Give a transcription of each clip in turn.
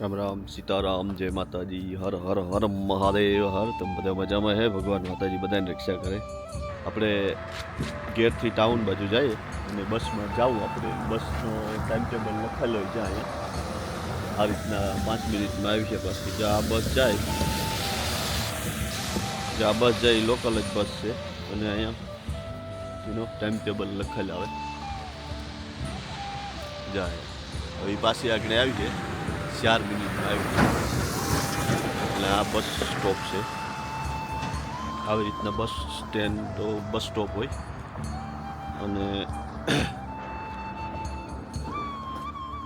રામ રામ, સીતારામ, જય માતાજી, હર હર હર મહાદેવ, હર તમે બધા મજામાં હે? ભગવાન માતાજી બધાને રક્ષા કરે. આપણે ઘેરથી ટાઉન બાજુ જઈએ અને બસમાં જાવું આપણે. બસનો ટાઈમ ટેબલ લખેલો જાય આ રીતના પાંચ મિનિટમાં આવી છે પાછી જો આ બસ જાય જો આ બસ જાય લોકલ જ બસ છે. અને અહીંયા એનો ટાઈમ ટેબલ લખેલ આવે જાય. હવે પાછી આગળ આવી છે. ચાર મિનિટ આવી એટલે આ બસ સ્ટોપ છે. આવી રીતના બસ સ્ટેન્ડ તો બસ સ્ટોપ હોય. અને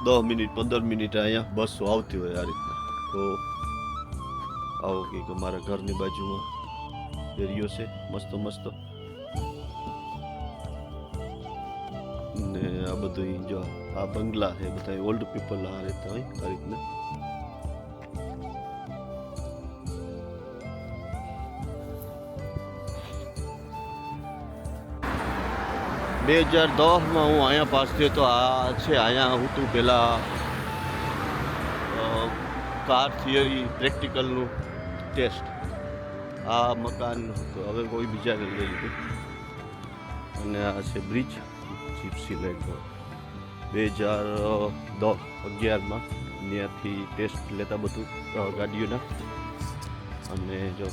દસ મિનિટ, પંદર મિનિટ અહીંયા બસો આવતી હોય આ રીતના. તો આવો કંઈક અમારા ઘરની બાજુમાં. એરિયો છે. મસ્ત મસ્ત. બધું જો, આ બંગલા છે, બધા ઓલ્ડ પીપલ આ રહેતા હોય, આ રીતના. બે હજાર દસમાં હું અહીંયા પાસ થયો તો આ છે, અહીંયા હું તું પહેલાં કાર થિયરી પ્રેક્ટિકલનું ટેસ્ટ આ મકાન તો હવે કોઈ બીજા લઈ લીધું અને આ છે બ્રિજ જીપ્સી લેન્ડ બે હજાર અગિયારમાં ત્યાંથી ટેસ્ટ લેતા બધું ગાડીઓના. અને જો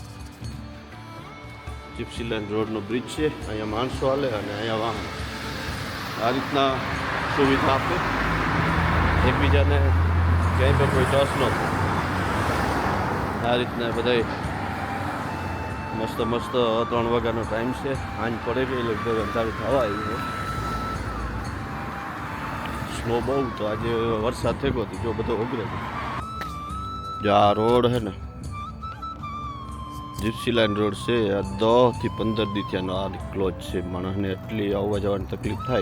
જીપ્સીલેન્ડ રોડનો બ્રિજ છે, અહીંયા માણસો હાલે અને અહીંયા વાહન. આ રીતના સુવિધા આપે. એકબીજાને ક્યાંય પણ કોઈ ટસ ન આ રીતના બધાય મસ્ત મસ્ત ત્રણ વાગ્યાનો ટાઈમ છે. આંજ પડે એટલે લગભગ અંધારું થવા આવ્યું સ્નો બહુ તો આજે વરસાદ થયો હતો જો બધો ઓગરે. જો આ રોડ છે ને, જીપ્સી લાઈન રોડ છે, આ દસથી પંદર દી ત્યાંનો આ ક્લોજ છે. માણસને એટલી આવવા જવાની તકલીફ થાય.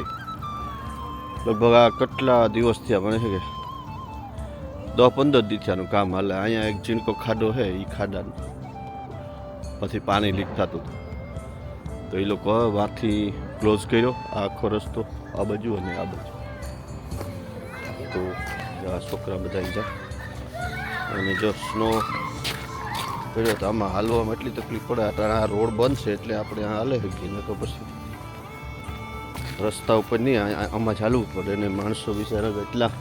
લગભગ આ કેટલા દિવસ થયા મને છે કે? દસ પંદર દી ત્યાંનું કામ હાલે. અહીંયા એક જીણકો ખાડો છે એ ખાડાનો. પછી પાણી લીક થતું હતું. તો એ લોકો વાંથી ક્લોઝ કર્યો, આખો રસ્તો, આ બાજુ અને આ બાજુ. તો છોકરા બધા જાય અને જો સ્નો પડ્યો તો આમાં હાલવામાં એટલી તકલીફ પડે, આ રોડ બંધ છે એટલે આપણે આ હાલે શકીએ ને તો પછી રસ્તા ઉપર નહીં આમાં ચાલવું પડે અને માણસો બિચારા એટલા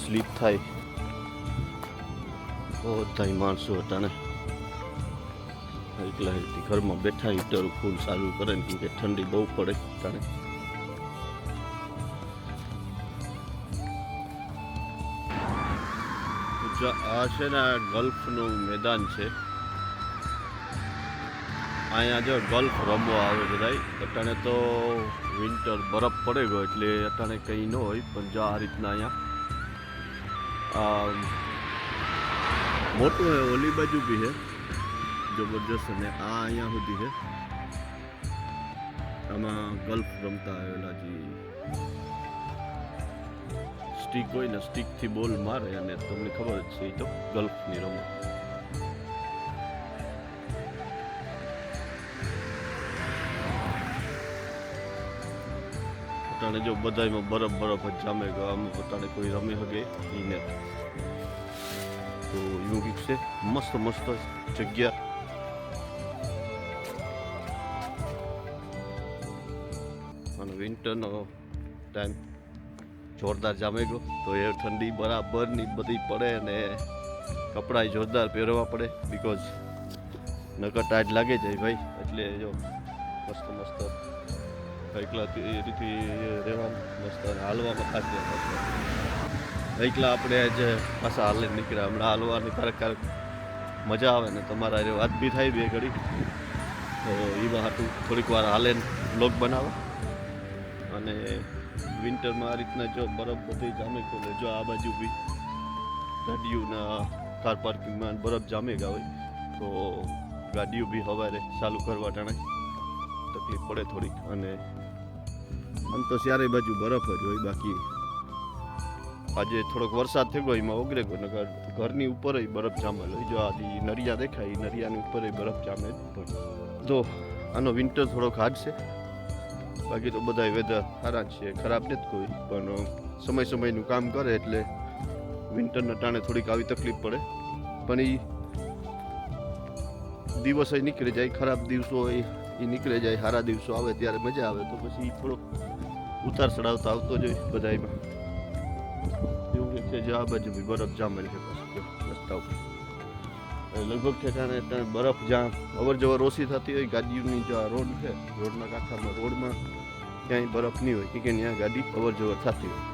સ્લીપ થાય. બધા માણસો અટાણે એકલા ઘરમાં બેઠા, હીટર ફૂલ ચાલુ કરે ને કે ઠંડી બહુ પડે અટાણે આ છે ને આ ગલ્ફનું મેદાન છે. અહીંયા જો ગલ્ફ રમવા આવે બધાય. અટાણે તો વિન્ટર બરફ પડે ગયો એટલે અટાણે કંઈ ન હોય, પણ જો આ રીતના અહીંયા મોટું હે, ઓલી બાજુ બી છે જબરજસ્ત અને આ અહીંયા સુધી છે આમાં ગલ્ફ રમતા આવેલા જે. સ્ટીક હોય ને સ્ટીકથી બોલ મારે અને તમને ખબર જ છે એ તો ગલ્ફની રમત. પોતાને જો બધાયમાં બરફ બરફ જ જામે આમ પોતાને કોઈ રમી શકે એ ને. તો એવું કંઈક છે. મસ્ત મસ્ત જગ્યા. અને વિન્ટરનો ટાઈમ જોરદાર જામે ગયો તો એ ઠંડી બરાબરની બધી પડે અને કપડાં જોરદાર પહેરવા પડે બિકોઝ નકર ટાઈટ લાગે જાય ભાઈ. એટલે જો મસ્ત મસ્ત એકલા એ રીતે રહેવાનું મસ્ત હાલવામાં ખાસ એકલા આપણે આજે પાછા હાલે નીકળ્યા, હમણાં હાલવાની ક્યારેક ક્યારેક મજા આવે ને તમારા વાત બી થાય બે ઘડી. તો એ હાટું થોડીક વાર હાલે બ્લોગ બનાવો. અને વિન્ટરમાં આ રીતના જો બરફ બધી જામે ખોલે જો આ બાજુ બી ગાડીઓના કાર પાર્કિંગમાં બરફ જામે ગા હોય, તો ગાડીઓ બી સવારે ચાલુ કરવા ટાણે તકલીફ પડે થોડીક. અને આમ તો ચારે બાજુ બરફ જ હોય બાકી. આજે થોડોક વરસાદ થયો એમાં ઓગરે ગયો ઘરની ઉપર બરફ જામેલો હોય. જો આથી નરિયા દેખાય નરિયાની ઉપર બરફ જામે તો આનો વિન્ટર થોડોક હાર્ડ છે. બાકી તો બધા વેધર સારા જ છે, ખરાબ નથી કોઈ. પણ સમય સમયનું કામ કરે એટલે વિન્ટરના ટાણે થોડીક આવી તકલીફ પડે. પણ એ દિવસ એ નીકળી જાય, ખરાબ દિવસો એ નીકળી જાય, સારા દિવસો આવે, ત્યારે મજા આવે. તો પછી થોડોક ઉતાર ચડાવ આવતો જ હોય બધાયમાં. એવું કે છે જે આ બાજુ બી બરફ જામેલ છે રસ્તા ઉપર. લગભગ ઠેકાણે ત્યાં બરફ જ્યાં અવર જવર ઓછી થતી હોય, ગાડીઓની જો રોડ છે, રોડના કાંઠામાં, રોડમાં ક્યાંય બરફ નહીં હોય કે ત્યાં ગાડી અવર જવર થતી હોય.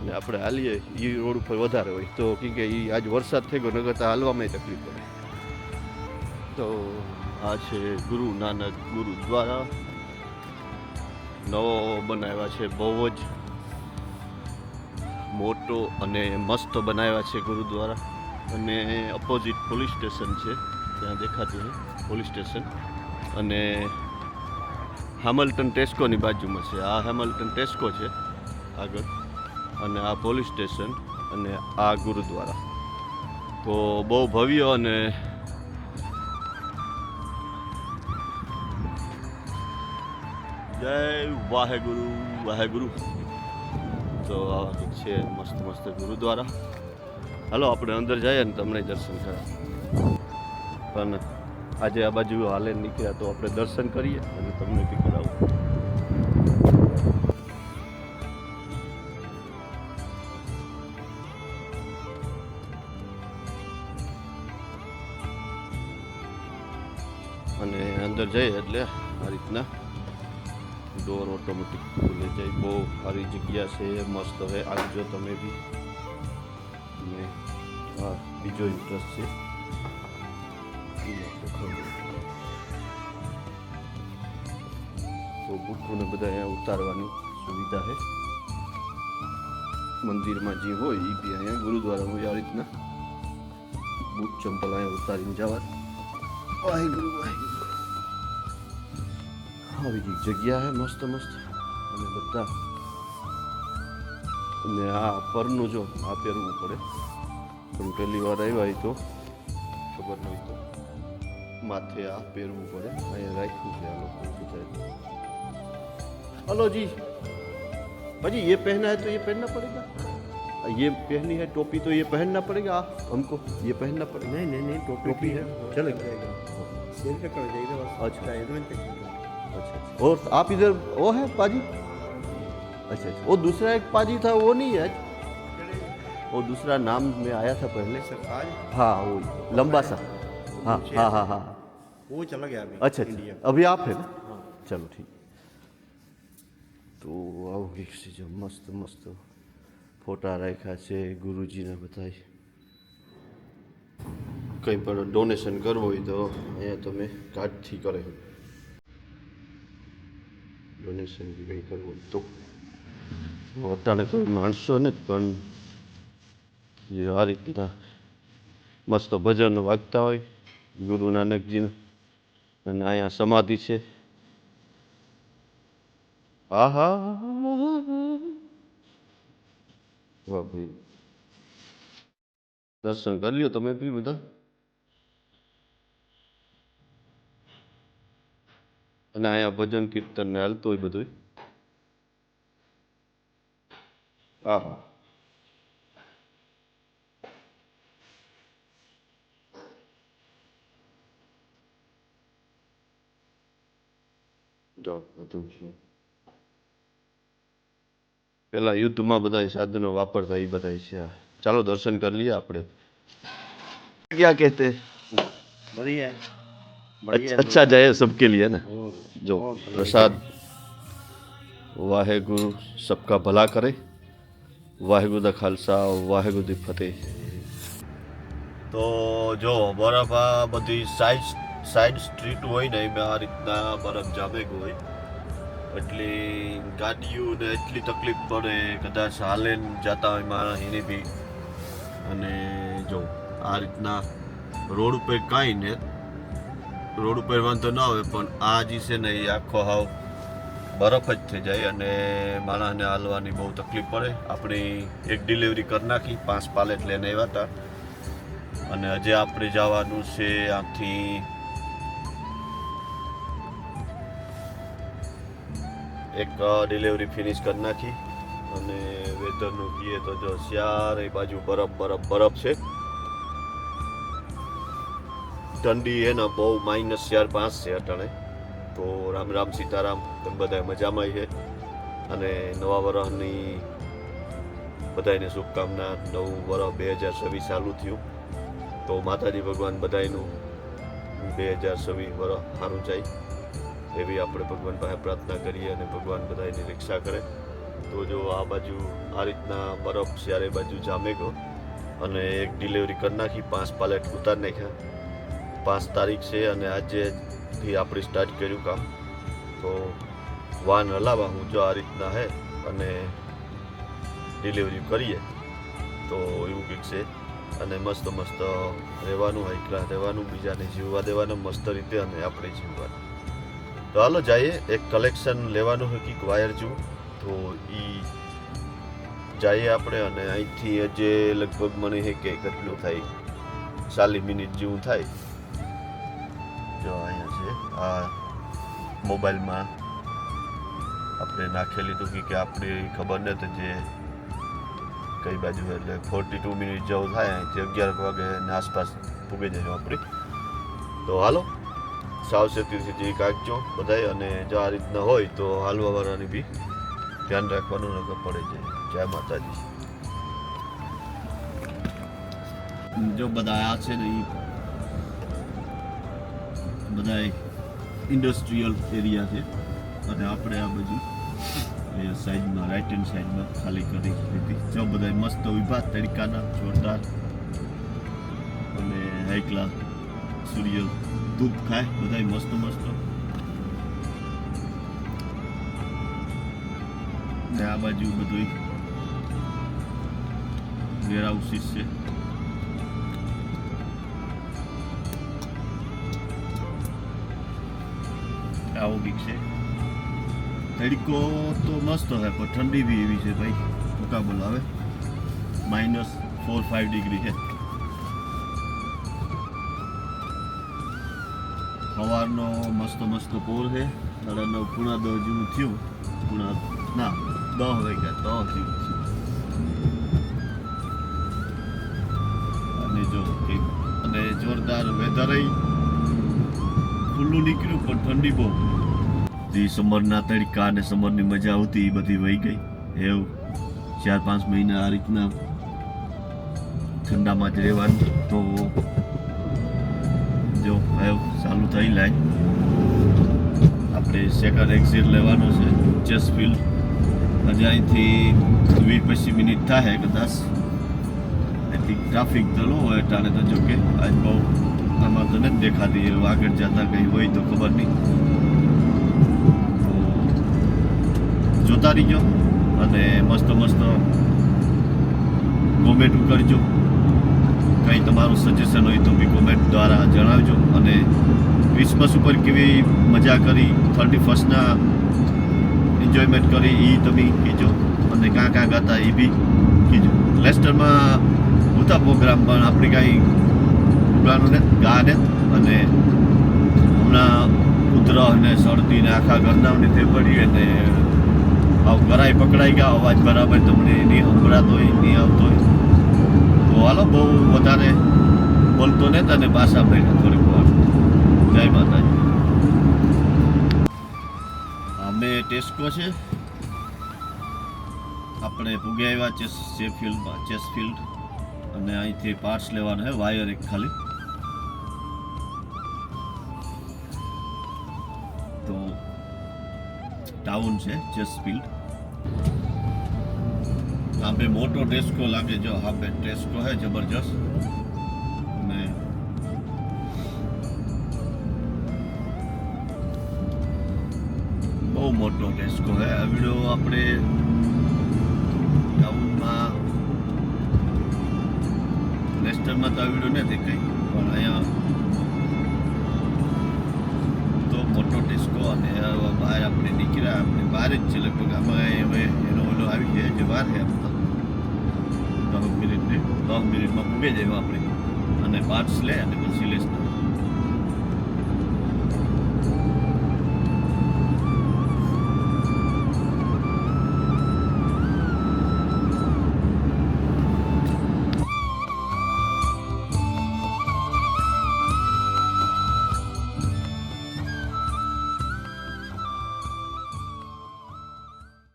અને આપણે હાલીએ એ રોડ ઉપર વધારે હોય. તો કે એ આજ વરસાદ થઈ ગયો નગર તો હાલવામાં તકલીફ પડે. તો આ છે ગુરુ નાનક ગુરુદ્વારા નવો બનાવ્યા છે, બહુ જ મોટો અને મસ્ત બનાવ્યા છે ગુરુદ્વારા અને અપોઝિટ પોલીસ સ્ટેશન છે, ત્યાં દેખાતું છે, પોલીસ સ્ટેશન. અને હેમલ્ટન ટેસ્કોની બાજુમાં છે. આ હેમલ્ટન ટેસ્કો છે, આગળ. અને આ પોલીસ સ્ટેશન અને આ ગુરુદ્વારા. તો બહુ ભવ્ય અને જય વાહેગુરુ વાહેગુરુ. તો આ છે મસ્ત મસ્ત ગુરુદ્વારા. હાલો, આપણે અંદર જઈએ ને તમને દર્શન કરાવ પણ આજે આ બાજુ હાલે નીકળ્યા તો આપણે દર્શન કરીએ અને તમને બી કરાવું. અને અંદર જઈએ એટલે આ રીતના ડોર ઓટોમેટિક ખુલે જાય. બહુ સારી જગ્યા છે, મસ્ત હવે આવજો તમે બી હા બીજો ઇન્ટરેસ્ટ છે. તો બુટ્ટુને બધા અહીંયા ઉતારવાની સુવિધા છે મંદિરમાં જે હોય એ બી અહીંયા ગુરુદ્વારામાં આ રીતના બૂટ ચંપલ અહીંયા ઉતારીને જવા વાહેગુરુ વાહેગુરુ આવી જગ્યા છે મસ્ત મસ્ત અને બધા અને આ પરનું જો આ પહેરવું પડે પણ પહેલી વાર આવ્યા હોય તો ખબર નહીં તો માથે આ પહેરવું પડે અહીંયા રાખ્યું છે આ લોકો બધા हेलो जी भाजी ये पहना है तो ये पहनना पड़ेगा ये पहनी है टोपी तो ये पहनना पड़ेगा हमको ये पहनना पड़ेगा नहीं नहीं नहीं टोपी टोपी है चलेगा सिर पे कर जाएगा बस अच्छा। साइड में तक अच्छा अच्छा और आप इधर वो है पाजी अच्छा अच्छा वो दूसरा एक पाजी था वो नहीं है वो दूसरा नाम में आया था पहले सर आज हाँ वो लंबा सा हाँ हाँ हाँ हाँ वो चला गया अभी अच्छा इंडिया अच्छा अभी आप है ना चलो ठीक તો આવું કંઈક છે જો મસ્ત મસ્ત ફોટા રાખ્યા છે ગુરુજીને બધાય કંઈ પણ ડોનેશન કરવું હોય તો અહીંયા તમે કાર્ડથી કરે ડોનેશન બી કંઈ કરવું હોય તો અત્યારે કોઈ માણસો ને પણ જે આ રીતના મસ્ત ભજન વાગતા હોય, ગુરુ નાનકજીના. અને અહીંયા સમાધિ છે. આહા! વાહ ભાઈ. દર્શન કરી લ્યો તમે બી બધા. અને અહીંયા ભજન કીર્તન ને હાલતું હોય બધું આહા જો બધું છે પેલા યુદ્ધમાં બધા સાધનો વાપરતા એ બધા છે. ચાલો દર્શન કરી લઈએ આપણે. ક્યાં કહેતે? અચ્છા જાય સબકે લીએ ને જો પ્રસાદ વાહેગુરુ સબકા ભલા કરે વાહેગુરુ દ ખાલસા વાહેગુરુ દી ફતેહ તો જો બરફ બધી સાઈઝ સાઈડ સ્ટ્રીટ હોય ને, એમાં આ રીતના બરફ જામે હોય. એટલે ગાડીઓને એટલી તકલીફ પડે, કદાચ હાલે જતા હોય મારા એને બી અને જો, આ રીતના રોડ ઉપર કાંઈ ને, રોડ ઉપર વાંધો ના આવે, પણ આ જે છે ને, એ આખો હાવ બરફ જ થઈ જાય અને માણસને હાલવાની બહુ તકલીફ પડે. આપણી એક ડિલિવરી કરી નાખી, પાંચ પાલેટ લઈને આવ્યા હતા. અને હજી આપણે જવાનું છે આથી એક ડિલિવરી ફિનિશ કરી નાખી. અને વેધરનું કહીએ તો જો ચારે બાજુ બરફ બરફ બરફ છે. ઠંડી હે ને બહુ માઇનસ ચાર, પાંચ છે અટાણે. તો રામ રામ, સીતારામ, તમે બધા મજામાં છે. અને નવા વર્ષની બધાને શુભકામના, નવું વર્ષ બે હજાર છવ્વીસ ચાલુ થયું. તો માતાજી ભગવાન બધાયનું બે હજાર છવ્વીસ વર્ષ સારું જાય. એવી આપણે ભગવાન પાસે પ્રાર્થના કરીએ અને ભગવાન બધા એની રક્ષા કરે. તો જો આ બાજુ આ રીતના બરફ ચારે બાજુ જામે ગયો અને એક ડિલિવરી કરી નાખી, પાંચ પાલેટ ઉતારી નાખ્યા. પાંચ તારીખ છે અને આજેથી આપણે સ્ટાર્ટ કર્યું કામ. તો વાન હલાવા હું જો આ રીતના હે અને ડિલિવરી કરીએ, તો એવું કંઈક છે. અને મસ્ત મસ્ત રહેવાનું, એકલા રહેવાનું, બીજાને જીવવા દેવાનું, મસ્ત રીતે અને આપણે જીવવાનું. તો હાલો જઈએ, એક કલેક્શન લેવાનું હોય કંઈક વાયર જેવું. તો એ જઈએ આપણે અને અહીંથી જે લગભગ મને હે કે કેટલું થાય. ચાલીસ મિનિટ જેવું થાય. જો અહીંયા છે, આ મોબાઈલમાં આપણે નાખેલી તો કે આપણે ખબર નથી જે કઈ બાજુ એટલે ફોર્ટી ટુ મિનિટ જેવું થાય, અહીંથી અગિયાર વાગે આસપાસ પૂગી જાય આપણે તો હાલો. સાવચેતીથી જે કાઢજો બધાય, અને જો આ રીતના હોય તો હાલવા વાળાની બી ધ્યાન રાખવાનું નકર પડે છે. જય માતાજી. જો બધા આ છે ને એ બધા ઇન્ડસ્ટ્રીયલ એરિયા છે. અને આપણે આ બાજુ એ સાઈડમાં રાઈટ હેન્ડ સાઈડમાં ખાલી કરી દીધી. જો બધા મસ્ત વિભાગ તરીકાના, જોરદાર અને હાઈ ક્લાસ સૂર્ય ધૂપ ખાય બધા મસ્ત મસ્ત ને આ બાજુ બધું વેર હાઉસીસ છે આવું બીક છે તડકો તો મસ્ત હોય પણ ઠંડી બી એવી છે ભાઈ મુકાબલ આવે માઇનસ ફોર ફાઈવ ડિગ્રી છે સવારનો મસ્ત મસ્ત પોર છે. સાડા પૂણા દસ જેવું થયું. પૂણા, ના દસ વાગ્યા દસ જેવું અને જો અને જોરદાર વેધર ખુલ્લું નીકળ્યું, પણ ઠંડી બહુ. જે સમરના તડકા અને સમરની મજા આવતી એ બધી વહી ગઈ. એવું, ચાર પાંચ મહિના આ રીતના ઠંડામાં જ રહેવાનું. તો, જો હવે ચાલુ થઈ લાય. આપણે સેકન્ડ એક્ઝિટ લેવાનો છે ચેસ ફિલ્ડ હજી અહીંથી વીસ પચીસ મિનિટ થાય કદાચ. અહીંથી ટ્રાફિક લો હોય ટાણે તો જો કે આજ બહુ આમાં તો નથી દેખાતી, એવું આગળ જતા કંઈ હોય તો ખબર નહીં. જોતા રહીજો અને મસ્ત મસ્ત કોમેન્ટ કરજો. કંઈ તમારું સજેશન હોય તો બી કોમેન્ટ દ્વારા જણાવજો અને ક્રિસમસ ઉપર કેવી મજા કરી થર્ટી ફર્સ્ટના એન્જોયમેન્ટ કરી એ તમે કીજો અને કાં કાં ગાતા એ બી કીજો લેસ્ટરમાં હતા પ્રોગ્રામ પણ આપણે કાંઈ ગાનું ને, ગા ને, અને હમણાં ઉધરહ ને શરદી ને આખા ઘરનાવની તે પડી અને આવું કરાય પકડાઈ ગયા, અવાજ બરાબર તમને નહીં સંભળાતો હોય, નહીં આવતો હોય. હાલો, બહુ વધારે બોલતો ને તને પાછા પડ્યા થોડીક વાર. જય માતાજી. અમે ટેસ્કો છે. આપણે પૂગ્યા આવ્યા ચેસ ચેફિલ્ડમાં ચેસફિલ્ડ. અને અહીંથી પાર્ટ્સ લેવાના છે, વાયર એક ખાલી. તો ટાઉન છે ચેસફિલ્ડ બે મોટો ટેસ્કો લાગે જો આંબે ટેસ્કો હે જબરજસ્ત. અને બહુ મોટો ટેસ્કો હે. આ આપણે ટાઉનમાં વેસ્ટર્નમાં તો આ નથી કંઈ, પણ અહીંયા તો મોટો ટેસ્કો અને બહાર આપણે નીકળ્યા. આપણે બહાર જ છે લગભગ. આમાં હવે એનો ઓલો આવી જાય છે બહાર તો દસ મિનિટને દસ મિનિટમાં પૂગે જાય આપણે. અને પાર્ટ્સ લે અને પછી